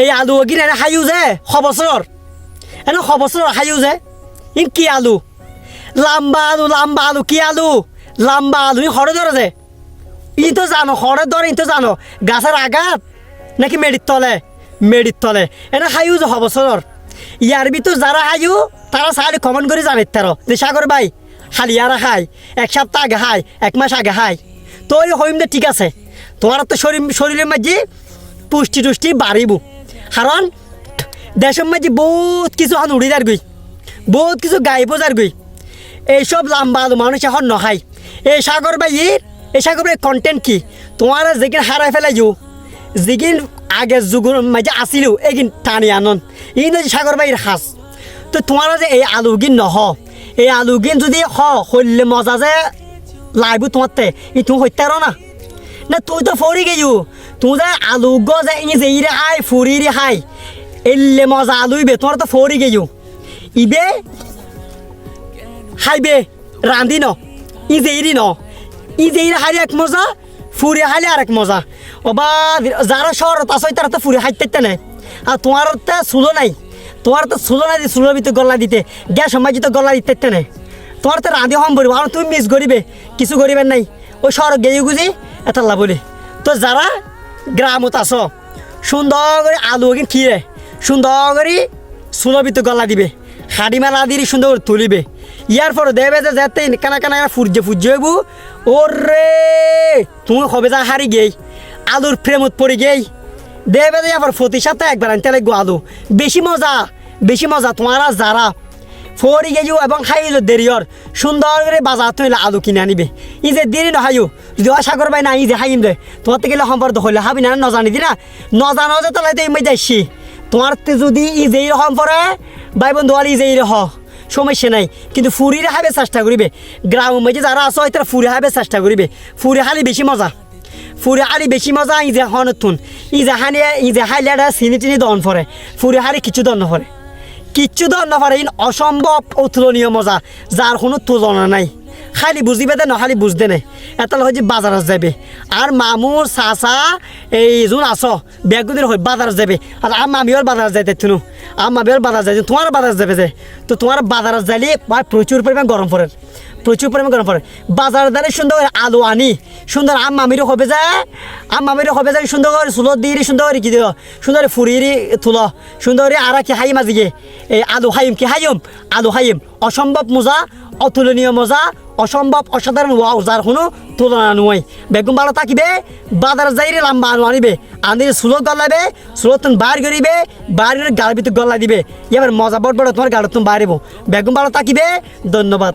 এই আলু এনে হাইও যে খবছর এনে খবছর হাইও যে। ইন কি আলু? লাম্বা আলু লাম্বা আলু কি আলু? লাম্বা আলু ই হরে ধরে যে। ই তো জানো হরে ধরে ই তো জানো। গাছের আঘাত নাকি মেডির তলে? মেডির তলে। এনে হাইও যে খবছর ইয়ার ভিতর যারা হাইও তারা সারি কমেন্ট করে জানিত তার যে সাগর ভাই হালিয়ারা খাই। এক সপ্তাহ আগে খাই, এক মাস আগে খাই। তো ওই হইম ঠিক আছে। তোমার তো শরীর শরীরের মাঝে পুষ্টি টুষ্টি বাড়িব কারণ দেশের মাঝে বহুত কিছু হান উড়ি যার গই বহুত কিছু গাইব যার গই এইসব লাম্বা মানুষ এখন নখাই এই সাগর বাইয়ের এই সাগর ভাই কন্টেন্ট কি? তোমার যেগিন হারাই ফেলাইও যেগিন আগের যুগের মাঝে আসিল এগিন টানি আনন। এই যে সাগর বাইয়ের হাস তো তোমার যে এই আলুগিন নহ, এই আলুগিন যদি হ হইলে মজা যে লাইব তোমারতে ই তুমি হইতে পারো না। না তুই তো ফরি গেছু তুই যে আলু গ যে ইরে হাই ফুরি রে হাই এলে মজা আলুইবে তোমার তো ফরি গেছু ইবে হাইবে রান্ধি ন ই যেইরি ন ই যে ইরে হারি এক মজা ফুরি হাইলে আর এক মজা ওবা যারা শহরত আছে তারা তো ফুরি হাইতে নাই আর তোমার তো সুলো নাই তোমার তো সুলো নাই সুলোর ভিতরে গল্লা দিতে গ্যাস সময় তো গল্লা দিতে নাই তোমার তো রাঁধি হম বলব আর তুমি মিস করিবে কিছু করিবেন নাই ওই শহর গেয়ে গুজি এটা বলি তো যারা গ্রামত আছো সুন্দর করে আলু কিন খিরে সুন্দর করে সুলোর ভিতরে গল্লা দিবে, হাড়ি মেলা দিয়ে সুন্দর করে তুলিবে। ইয়ার পরে দেবে যে যাতে কানা কানা ফুরজে ফুরজে হইব। ওরে তুমি হবে যা হারি গেই আলুর প্রেমত পড়ে গেই। দেবে যে আবার ফতি সাথে একবার আনতে লাগবো আলু। বেশি মজা বেশি মজা তোমার যারা ফরি গেছো এবং খাইলো দেরিয়র সুন্দর করে বাজার তুইলে আলু কিনে আনিবে। ই যে দেরি নহাইও যদি অসাগর বাই না, ই যে হাইম দে। তোমার থেকে সম্পর্ক হইলে হাবি না, নজানি দি না নজানো যে তাহলে তো ইমাই যাইছি। তোমার যদি ই যেই রকম পরে ভাই বন্ধু, আর ই যেই রহ। সমস্যা নাই। কিন্তু ফুরিরে হাবে চেষ্টা করিবে। গ্রামের মধ্যে যারা আছো তারা ফুরি হাবে চেষ্টা করিবে। ফুরি হালি বেশি মজা। ফুরি হালি বেশি মজা, ই যে হনতুন। ই যে হানি ই যে হাইলে চিনি টিনি দন পরে ফুরি হালি কিছু দন নপরে কিচ্ছু ধর না ইন অসম্ভব অতুলনীয় মজা যার কোনো তুলনা নাই। খালি বুঝিবে দে খালি বুঝতে নাই এটা হচ্ছে বাজাৰত যাবে আর মামুর চাচা, এই যোন আছ বেগুদির হয় বাজাৰত যাবে আর আম মামিওর বাজাৰত যাইতে তুনু আম মামিওর বাজার যাই তোমার বাজার যাবে যে। তো তোমার বাজাৰত যাইলে প্রচুর পরিমাণ গরম পড়ে প্রচুর পরিমাণ গরম পড়ে বাজার দ্বারে সুন্দর আলু আনি সুন্দর আম মামিরও হবে যায় আম মামিরও হবে যায় সুন্দর করে চুলো দিয়ে? সুন্দর কি দিও সুন্দর ফুরিয়ে তুলো সুন্দর আর কি হাইম আজিকে এই আলু হাইম কি হাইম আলু হাইম অসম্ভব মজা, অতুলনীয় মজা অসম্ভব অসাধারণ ওয়াও যার কোনো তুলনা নয় বেগুন ভালো থাকিবে বাজার যাইরে লাম্বা আনিবে। আনিলে সুলো গলাবে সুলো তুমি বাইর করিবে বাইরের গাড়ির ভিতরে গলা দিবে। এবার মজা বড় বড় তোমার গাড়ি তুমি বাইরেব বেগুন ভালো থাকিবে, ধন্যবাদ।